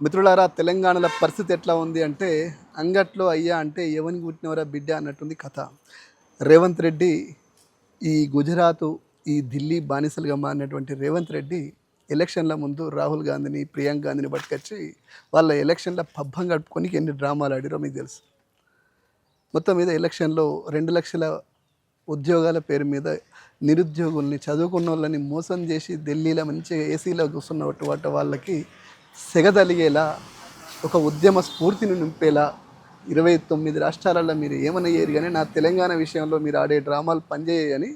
మిత్రులారా తెలంగాణలో పరిస్థితి ఎట్లా ఉంది అంటే అంగట్లో అయ్యా అంటే ఎవరికి పుట్టినవరా బిడ్డ అన్నట్టుంది కథ. రేవంత్ రెడ్డి ఈ గుజరాత్ ఈ ఢిల్లీ బానిసలుగా మారినటువంటి రేవంత్ రెడ్డి ఎలక్షన్ల ముందు రాహుల్ గాంధీని ప్రియాంక గాంధీని పట్టుకొచ్చి వాళ్ళ ఎలక్షన్ల పబ్బం గడుపుకొని ఎన్ని డ్రామాలు ఆడిరో మీకు తెలుసు. మొత్తం మీద ఎలక్షన్లో రెండు లక్షల ఉద్యోగాల పేరు మీద నిరుద్యోగుల్ని చదువుకున్న వాళ్ళని మోసం చేసి ఢిల్లీలో మంచిగా ఏసీలో కూర్చున్నటువంటి వాళ్ళకి సెగదలిగేలా ఒక ఉద్యమ స్ఫూర్తిని నింపేలా ఇరవై తొమ్మిది రాష్ట్రాలలో మీరు ఏమనయ్యారు కానీ నా తెలంగాణ విషయంలో మీరు ఆడే డ్రామాలు పనిచేయని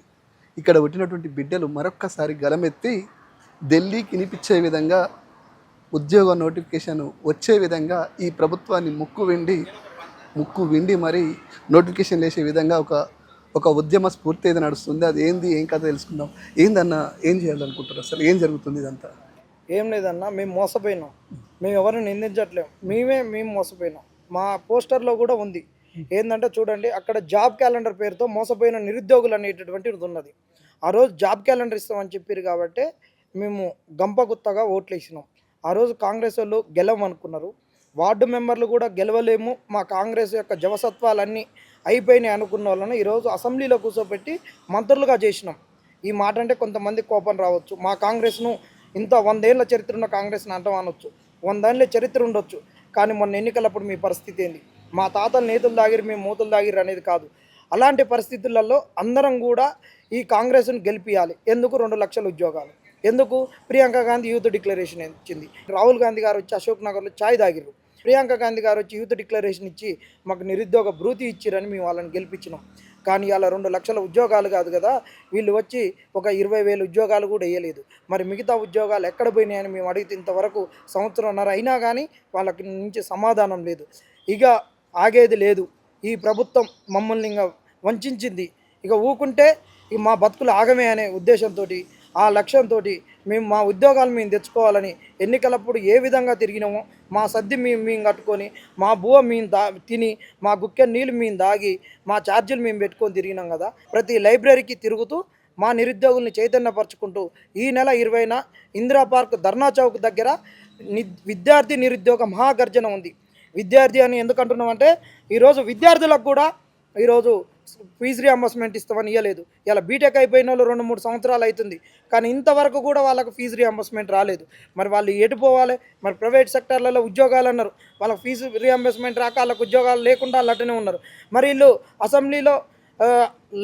ఇక్కడ పుట్టినటువంటి బిడ్డలు మరొక్కసారి గలమెత్తి ఢిల్లీకి వినిపించే విధంగా ఉద్యోగ నోటిఫికేషన్ వచ్చే విధంగా ఈ ప్రభుత్వాన్ని ముక్కు వెండి ముక్కు విండి మరి నోటిఫికేషన్ వేసే విధంగా ఒక ఒక ఉద్యమ స్ఫూర్తి అయితే నడుస్తుంది. అది ఏంది? ఏం కథ తెలుసుకుందాం. ఏందన్న? ఏం చేయాలనుకుంటారు అసలు ఏం జరుగుతుంది ఇదంతా? ఏం లేదన్నా మేము మోసపోయినాం. మేము ఎవరిని నిందించట్లేము మేమే మేము మోసపోయినాం. మా పోస్టర్లో కూడా ఉంది. ఏంటంటే చూడండి అక్కడ జాబ్ క్యాలెండర్ పేరుతో మోసపోయిన నిరుద్యోగులు అనేటటువంటిది ఉన్నది. ఆ రోజు జాబ్ క్యాలెండర్ ఇస్తామని చెప్పారు కాబట్టి మేము గంపగుత్తగా ఓట్లు వేసినాం ఆ రోజు కాంగ్రెస్ వాళ్ళు గెలవమనుకున్నారు. వార్డు మెంబర్లు కూడా గెలవలేము. మా కాంగ్రెస్ యొక్క జవసత్వాలన్నీ అయిపోయినాయి అనుకున్న వాళ్ళని ఈరోజు అసెంబ్లీలో కూర్చోబెట్టి మంత్రులుగా చేసినాం. ఈ మాట అంటే కొంతమంది కోపం రావచ్చు. మా కాంగ్రెస్ను ఇంత వందేళ్ళ చరిత్ర ఉన్న కాంగ్రెస్ని అంటాం అనొచ్చు. వందేళ్ళ చరిత్ర ఉండొచ్చు. కానీ మొన్న ఎన్నికలప్పుడు మీ పరిస్థితి ఏంది? మా తాతల నేతలు దాగిరి మేము మూతలు దాగిరి అనేది కాదు. అలాంటి పరిస్థితులలో అందరం కూడా ఈ కాంగ్రెస్ను గెలిపియాలి. ఎందుకు? రెండు లక్షల ఉద్యోగాలు. ఎందుకు? ప్రియాంక గాంధీ యూత్ డిక్లరేషన్ ఇచ్చింది. రాహుల్ గాంధీ గారు వచ్చి అశోక్ నగర్లో ఛాయ్ తాగిర్రు ప్రియాంక గాంధీ గారు వచ్చి యూత్ డిక్లరేషన్ ఇచ్చి మాకు నిరుద్యోగ భృతి ఇచ్చిరని మేము వాళ్ళని గెలిపించినాం. కానీ అలా రెండు లక్షల ఉద్యోగాలు కాదు కదా. వీళ్ళు వచ్చి ఒక ఇరవై వేల ఉద్యోగాలు కూడా వేయలేదు. మరి మిగతా ఉద్యోగాలు ఎక్కడ పోయినాయని మేము అడిగితే ఇంతవరకు సంవత్సరంన్నర అయినా కానీ వాళ్ళకి నుంచి సమాధానం లేదు. ఇక ఆగేది లేదు. ఈ ప్రభుత్వం మమ్మల్ని ఇంకా వంచింది ఇక ఊకుంటే ఇక మా బతుకులు ఆగమే అనే ఉద్దేశంతో ఆ లక్ష్యంతో మేము మా ఉద్యోగాలు మేము తెచ్చుకోవాలని ఎన్నికలప్పుడు ఏ విధంగా తిరిగినామో మా సద్ది మేము మేము కట్టుకొని మా బువ మేము దా తిని మా గుక్కె నీళ్ళు మేము దాగి మా ఛార్జీలు మేము పెట్టుకొని తిరిగినాం కదా. ప్రతి లైబ్రరీకి తిరుగుతూ మా నిరుద్యోగుల్ని చైతన్యపరచుకుంటూ ఈ నెల ఇరవైన ఇందిరా పార్క్ ధర్నా చౌక్ దగ్గర ని విద్యార్థి నిరుద్యోగ మహాగర్జన ఉంది. విద్యార్థి అని ఎందుకు అంటే ఈరోజు విద్యార్థులకు కూడా ఈరోజు ఫీజు రియంబర్స్మెంట్ ఇస్తామని ఇవ్వలేదు ఇలా బీటెక్ అయిపోయిన వాళ్ళు రెండు మూడు సంవత్సరాలు అవుతుంది కానీ ఇంతవరకు కూడా వాళ్ళకు ఫీజు రియంబర్స్మెంట్ రాలేదు. మరి వాళ్ళు ఎటు పోవాలి? మరి ప్రైవేట్ సెక్టర్లలో ఉద్యోగాలు అన్నారు. వాళ్ళకి ఫీజు రియంబర్స్మెంట్ రాక వాళ్ళకు ఉద్యోగాలు లేకుండా వాళ్ళు ఉన్నారు. మరి వీళ్ళు అసెంబ్లీలో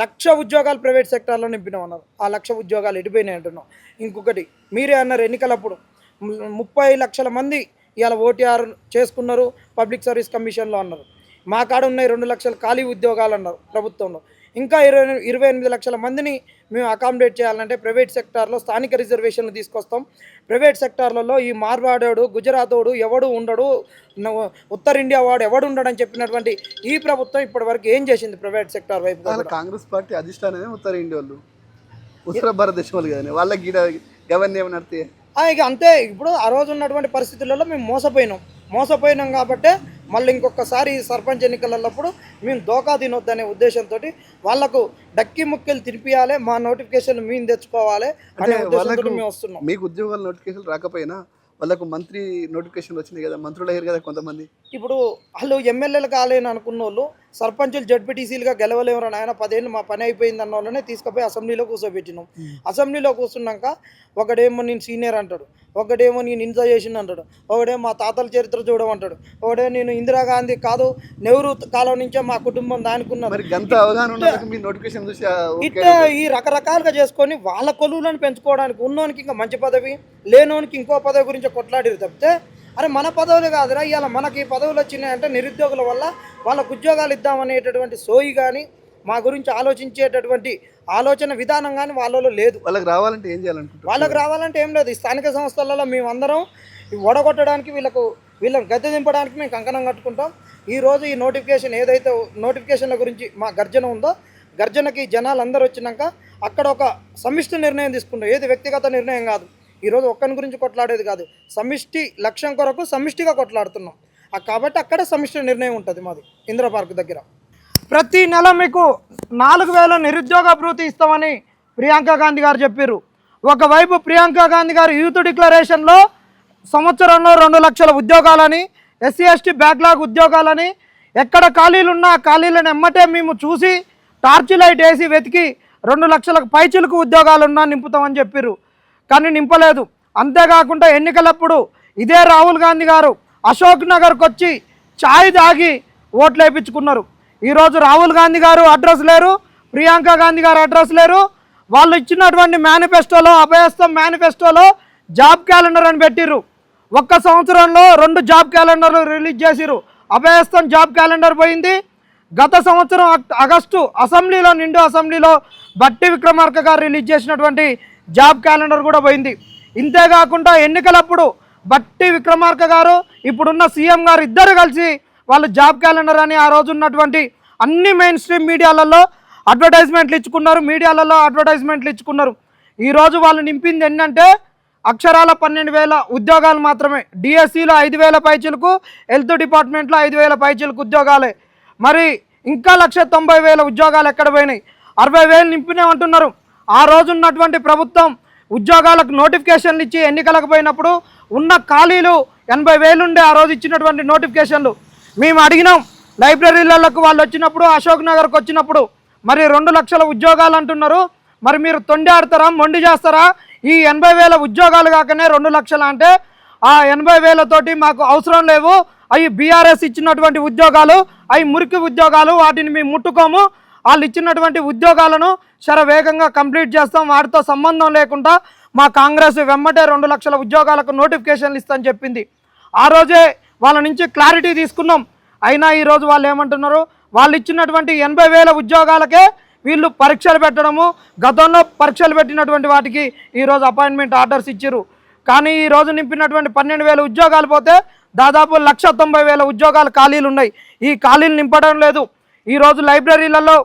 లక్ష ఉద్యోగాలు ప్రైవేట్ సెక్టార్లో నింపినామన్నారు ఆ లక్ష ఉద్యోగాలు ఎడిపోయినాయి అంటున్నాం ఇంకొకటి మీరే అన్నారు ఎన్నికలప్పుడు ముప్పై లక్షల మంది ఇవాళ ఓటీఆర్ చేసుకున్నారు పబ్లిక్ సర్వీస్ కమిషన్లో అన్నారు. మా కాడ ఉన్నాయి రెండు లక్షల ఖాళీ ఉద్యోగాలు అన్నారు ప్రభుత్వంలో. ఇంకా ఇరవై ఇరవై ఎనిమిది లక్షల మందిని మేము అకామిడేట్ చేయాలంటే ప్రైవేట్ సెక్టార్లో స్థానిక రిజర్వేషన్లు తీసుకొస్తాం. ప్రైవేట్ సెక్టార్లలో ఈ మార్వాడోడు గుజరాతోడు ఎవడు ఉండడు ఉత్తర ఇండియా వాడు ఎవడు ఉండడని చెప్పినటువంటి ఈ ప్రభుత్వం ఇప్పటివరకు ఏం చేసింది ప్రైవేట్ సెక్టార్ వైపు కాంగ్రెస్ పార్టీ అధిష్టానమే ఉత్తర ఇండియా వాళ్ళు. ఉత్తర భారతదేశం వాళ్ళు కదండి వాళ్ళకి గీడ గవర్నీ ఏమైనా నడితే ఆ, ఇక అంతే. ఇప్పుడు ఆ రోజు ఉన్నటువంటి పరిస్థితులలో మేము మోసపోయినాం. మోసపోయినాం కాబట్టే మళ్ళీ ఇంకొకసారి సర్పంచ్ ఎన్నికలప్పుడు మేము దోకా తినొద్దనే ఉద్దేశంతో వాళ్ళకు డక్కి ముక్కలు తినిపియాలి మా నోటిఫికేషన్ మేము తెచ్చుకోవాలి అనే ఉద్దేశంతో మేము వస్తున్నాం. మీకు ఉద్యోగాల నోటిఫికేషన్ రాకపోయినా వాళ్ళకు మంత్రి నోటిఫికేషన్ వచ్చినాయి కదా మంత్రులు అయ్యారు కదా కొంతమంది. ఇప్పుడు వాళ్ళు ఎమ్మెల్యేలు కాలేని అనుకున్న వాళ్ళు సర్పంచులు జడ్పీటీసీలుగా గెలవలేమరా నాయన పదేళ్ళు మా పని అయిపోయింది అన్న వాళ్ళనే తీసుకుపోయి అసెంబ్లీలో కూర్చోబెట్టినాం. అసెంబ్లీలో కూర్చున్నాక ఒకడేమో నేను సీనియర్ అంటాడు ఒకడేమో నేను ఇంజా చేసిన అంటాడు ఒకడేమో మా తాతల చరిత్ర చూడమంటాడు ఒకడే నేను ఇందిరాగాంధీ కాదు నెహ్రూ కాలం నుంచే మా కుటుంబం ఓకే ఇట్లా ఈ రకరకాలుగా చేసుకొని వాళ్ళ కొలువులను పెంచుకోవడానికి ఉన్నోనికి ఇంకా మంచి పదవి లేనోనికి ఇంకో పదవి గురించి కొట్లాడిరు తప్పితే అరే మన పదవులు కాదురా ఇవాళ మనకి ఈ పదవులు వచ్చినాయంటే నిరుద్యోగుల వల్ల వాళ్ళకు ఉద్యోగాలు ఇద్దామనేటటువంటి సోయి కానీ మా గురించి ఆలోచించేటటువంటి ఆలోచన విధానం కానీ వాళ్ళలో లేదు. వాళ్ళకి రావాలంటే ఏం చేయాలనుకుంటారు వాళ్ళకి రావాలంటే ఏం లేదు. ఈ స్థానిక సంస్థలలో మేమందరం ఈ ఓడగొట్టడానికి వీళ్ళకు వీళ్ళని గద్దె దింపడానికి మేము కంకణం కట్టుకుంటాం. ఈ రోజు ఈ నోటిఫికేషన్ ఏదైతే నోటిఫికేషన్ల గురించి మా గర్జన ఉందో గర్జనకి జనాలు అందరూ వచ్చినాక అక్కడ ఒక సమిష్టి నిర్ణయం తీసుకుంటాం. ఏది వ్యక్తిగత నిర్ణయం కాదు. ఈరోజు ఒక్కని గురించి కొట్లాడేది కాదు. సమిష్టి లక్ష్యం కొరకు సమిష్టిగా కొట్లాడుతున్నాం. ఆ కాబట్టి అక్కడ సమిష్టి నిర్ణయం ఉంటుంది మాది ఇందిరా పార్క్ దగ్గర. ప్రతి నెల మీకు నాలుగు వేల నిరుద్యోగ భృతి ఇస్తామని ప్రియాంక గాంధీ గారు చెప్పారు ఒకవైపు ప్రియాంక గాంధీ గారు యూత్ డిక్లరేషన్లో సంవత్సరంలో రెండు లక్షల ఉద్యోగాలని ఎస్సీ ఎస్టీ బ్యాక్లాగ్ ఉద్యోగాలని ఎక్కడ ఖాళీలు ఉన్నా ఖాళీలను ఎమ్మటే మేము చూసి టార్చ్ లైట్ వేసి వెతికి రెండు లక్షలకు పైచులకు ఉద్యోగాలున్నా నింపుతామని చెప్పారు కానీ నింపలేదు. అంతేకాకుండా ఎన్నికలప్పుడు ఇదే రాహుల్ గాంధీ గారు అశోక్ నగర్కి వచ్చి ఛాయ్ తాగి ఓట్లు వేయించుకున్నారు ఈరోజు రాహుల్ గాంధీ గారు అడ్రస్ లేరు ప్రియాంక గాంధీ గారు అడ్రస్ లేరు. వాళ్ళు ఇచ్చినటువంటి మేనిఫెస్టోలో అభయస్థం మేనిఫెస్టోలో జాబ్ క్యాలెండర్ అని పెట్టిర్రు. ఒక్క సంవత్సరంలో రెండు జాబ్ క్యాలెండర్లు రిలీజ్ చేసిరు అభయస్థం జాబ్ క్యాలెండర్ పోయింది. గత సంవత్సరం ఆగస్టు అసెంబ్లీలో నిండు అసెంబ్లీలో బట్టి విక్రమార్క గారు రిలీజ్ చేసినటువంటి జాబ్ క్యాలెండర్ కూడా పోయింది. ఇంతేకాకుండా ఎన్నికలప్పుడు బట్టి విక్రమార్క గారు ఇప్పుడున్న సీఎం గారు ఇద్దరు కలిసి వాళ్ళు జాబ్ క్యాలెండర్ అని ఆ రోజు ఉన్నటువంటి అన్ని మెయిన్ స్ట్రీమ్ మీడియాలలో అడ్వర్టైజ్మెంట్లు ఇచ్చుకున్నారు మీడియాలలో అడ్వర్టైజ్మెంట్లు ఇచ్చుకున్నారు. ఈరోజు వాళ్ళు నింపింది ఏంటంటే అక్షరాల పన్నెండు వేల ఉద్యోగాలు మాత్రమే. డిఎస్సిలో ఐదు వేల పైచీలకు హెల్త్ డిపార్ట్మెంట్లో ఐదు వేల పైచీలకు ఉద్యోగాలే. మరి ఇంకా లక్ష తొంభై వేల ఉద్యోగాలు ఎక్కడ పోయినాయి? అరవై వేలు నింపినామంటున్నారు. ఆ రోజు ఉన్నటువంటి ప్రభుత్వం ఉద్యోగాలకు నోటిఫికేషన్లు ఇచ్చి ఎన్నికలకు పోయినప్పుడు ఉన్న ఖాళీలు ఎనభై వేలుండే ఆ రోజు ఇచ్చినటువంటి నోటిఫికేషన్లు. మేము అడిగినాం లైబ్రరీలకు వాళ్ళు వచ్చినప్పుడు అశోక్ నగర్కి వచ్చినప్పుడు మరి రెండు లక్షల ఉద్యోగాలు అంటున్నారు మరి మీరు తొండి ఆడతారా మొండి చేస్తారా? ఈ ఎనభై వేల ఉద్యోగాలు కాకనే రెండు లక్షలు అంటే ఆ ఎనభై వేలతోటి మాకు అవసరం లేవు. అవి బీఆర్ఎస్ ఇచ్చినటువంటి ఉద్యోగాలు అవి మురికి ఉద్యోగాలు వాటిని మేము ముట్టుకోము. వాళ్ళు ఇచ్చినటువంటి ఉద్యోగాలను శర వేగంగా కంప్లీట్ చేస్తాం. వాటితో సంబంధం లేకుండా మా కాంగ్రెస్ వెమ్మటే రెండు లక్షల ఉద్యోగాలకు నోటిఫికేషన్లు ఇస్తామని చెప్పింది. ఆ రోజే వాళ్ళ నుంచి క్లారిటీ తీసుకున్నాం. అయినా ఈరోజు వాళ్ళు ఏమంటున్నారు? వాళ్ళు ఇచ్చినటువంటి ఎనభై వేల ఉద్యోగాలకే వీళ్ళు పరీక్షలు పెట్టడము గతంలో పరీక్షలు పెట్టినటువంటి వాటికి ఈరోజు అపాయింట్మెంట్ ఆర్డర్స్ ఇచ్చారు కానీ ఈ రోజు నింపినటువంటి పన్నెండు వేల ఉద్యోగాలు పోతే దాదాపు లక్ష తొంభై వేల ఉద్యోగాలు ఖాళీలు ఉన్నాయి. ఈ ఖాళీలు నింపడం లేదు. ఈరోజు లైబ్రరీలలో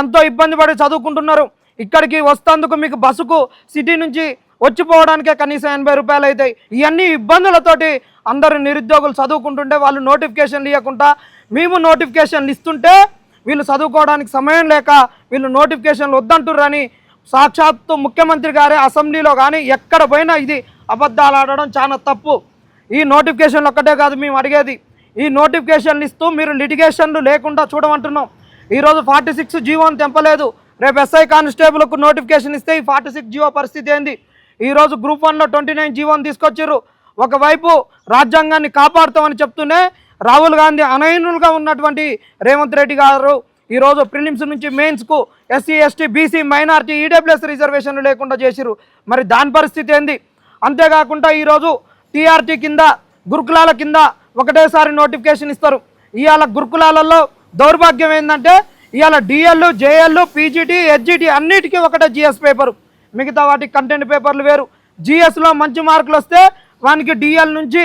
ఎంతో ఇబ్బంది పడి చదువుకుంటున్నారు. ఇక్కడికి వస్తేందుకు మీకు బస్సుకు సిటీ నుంచి వచ్చిపోవడానికే కనీసం ఎనభై రూపాయలు అవుతాయి ఇవన్నీ ఇబ్బందులతోటి అందరు నిరుద్యోగులు చదువుకుంటుంటే వాళ్ళు నోటిఫికేషన్లు ఇవ్వకుండా మేము నోటిఫికేషన్లు ఇస్తుంటే వీళ్ళు చదువుకోవడానికి సమయం లేక వీళ్ళు నోటిఫికేషన్లు వద్దంటుర్రని సాక్షాత్తు ముఖ్యమంత్రి గారే అసెంబ్లీలో కానీ ఎక్కడ పోయినా ఇది అబద్ధాలు ఆడడం చాలా తప్పు. ఈ నోటిఫికేషన్లు ఒక్కటే కాదు మేము అడిగేది. ఈ నోటిఫికేషన్లు ఇస్తూ మీరు లిటిగేషన్లు లేకుండా చూడమంటున్నాం. ఈరోజు ఫార్టీ సిక్స్ జీవోని తెంపలేదు. రేపు ఎస్ఐ కానిస్టేబుల్కు నోటిఫికేషన్ ఇస్తే ఈ ఫార్టీ సిక్స్ జీవో పరిస్థితి ఏంది? ఈరోజు గ్రూప్ వన్లో ట్వంటీ నైన్ జీవోని తీసుకొచ్చారు ఒకవైపు రాజ్యాంగాన్ని కాపాడుతామని చెప్తూనే రాహుల్ గాంధీ అనయనులుగా ఉన్నటువంటి రేవంత్ రెడ్డి గారు ఈరోజు ప్రిలిమ్స్ నుంచి మెయిన్స్కు SC ST BC minority EWS రిజర్వేషన్లు లేకుండా చేసిరు మరి దాని పరిస్థితి ఏంది? అంతేకాకుండా ఈరోజు టీఆర్టీ కింద గురుకులాల కింద ఒకటేసారి నోటిఫికేషన్ ఇస్తారు. ఇవాళ గురుకులాలలో దౌర్భాగ్యం ఏంటంటే ఇవాళ డిఎల్ జేఎల్ పీజీటీ హెచ్జిటి అన్నిటికీ ఒకటే జిఎస్ పేపరు మిగతా వాటి కంటెంట్ పేపర్లు వేరు. జిఎస్లో మంచి మార్కులు వస్తే వానికి డిఎల్ నుంచి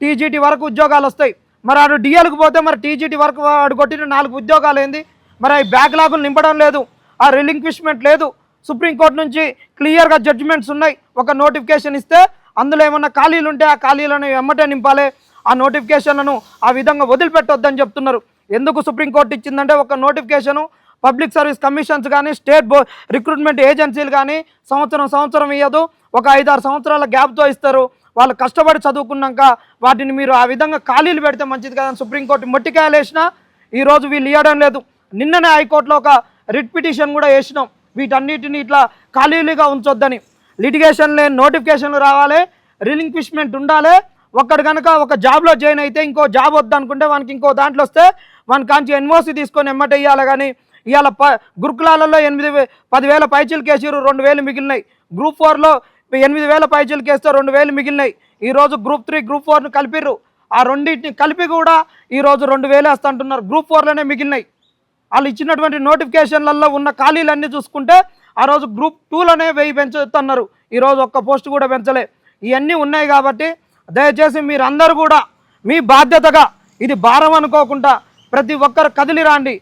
టీజీటీ వరకు ఉద్యోగాలు వస్తాయి. మరి ఆడు డిఎల్కి పోతే మరి టీజీటీ వరకు వాడు కొట్టిన నాలుగు ఉద్యోగాలు ఏంది? మరి ఆ బ్యాక్లాగులు నింపడం లేదు. ఆ రిలింక్విష్మెంట్ లేదు. సుప్రీంకోర్టు నుంచి క్లియర్గా జడ్జిమెంట్స్ ఉన్నాయి. ఒక నోటిఫికేషన్ ఇస్తే అందులో ఏమన్నా ఖాళీలు ఉంటే ఆ ఖాళీలను ఎమ్మటే నింపాలి. ఆ నోటిఫికేషన్లను ఆ విధంగా వదిలిపెట్టొద్దని చెప్తున్నారు. ఎందుకు సుప్రీంకోర్టు ఇచ్చిందంటే ఒక నోటిఫికేషను పబ్లిక్ సర్వీస్ కమిషన్స్ కానీ స్టేట్ బో రిక్రూట్మెంట్ ఏజెన్సీలు కానీ సంవత్సరం సంవత్సరం ఇవ్వదు ఒక ఐదారు సంవత్సరాల గ్యాప్తో ఇస్తారు. వాళ్ళు కష్టపడి చదువుకున్నాక వాటిని మీరు ఆ విధంగా ఖాళీలు పెడితే మంచిది కదని సుప్రీంకోర్టు మొట్టికాయలు వేసినా ఈరోజు వీళ్ళు ఇవ్వడం లేదు. నిన్ననే హైకోర్టులో ఒక రిట్ పిటిషన్ కూడా వేసినాం. వీటన్నిటిని ఇట్లా ఖాళీలుగా ఉంచొద్దని. లిటిగేషన్ లేని నోటిఫికేషన్లు రావాలి. రిలింక్విష్మెంట్ ఉండాలి. ఒక్కడు కనుక ఒక జాబ్లో జాయిన్ అయితే ఇంకో జాబ్ వద్దనుకుంటే వానికి ఇంకో దాంట్లో వస్తే వాని కాంచి ఎన్ఓసి తీసుకొని ఎమ్మట ఇవ్వాలి కానీ ఇవాళ ప గురుకులాలలో ఎనిమిది పదివేల పైచీలు కేసారు రెండు వేలు మిగిలినాయి. గ్రూప్ ఫోర్లో ఎనిమిది వేల పైచీలు కేస్తే రెండు వేలు మిగిలినాయి. ఈరోజు గ్రూప్ త్రీ గ్రూప్ ఫోర్ను కలిపిర్రు. ఆ రెండింటిని కలిపి కూడా ఈరోజు రెండు వేలు వేస్తా అంటున్నారు. గ్రూప్ ఫోర్లోనే మిగిలినాయి. వాళ్ళు ఇచ్చినటువంటి నోటిఫికేషన్లలో ఉన్న ఖాళీలన్నీ చూసుకుంటే ఆ రోజు గ్రూప్ టూలోనే వెయ్యి పెంచుతున్నారు ఈరోజు ఒక్క పోస్ట్ కూడా పెంచలే. ఇవన్నీ ఉన్నాయి కాబట్టి దయచేసి మీరందరూ కూడా మీ బాధ్యతగా ఇది భారం అనుకోకుండా ప్రతి ఒక్కరు కదిలి రాండి.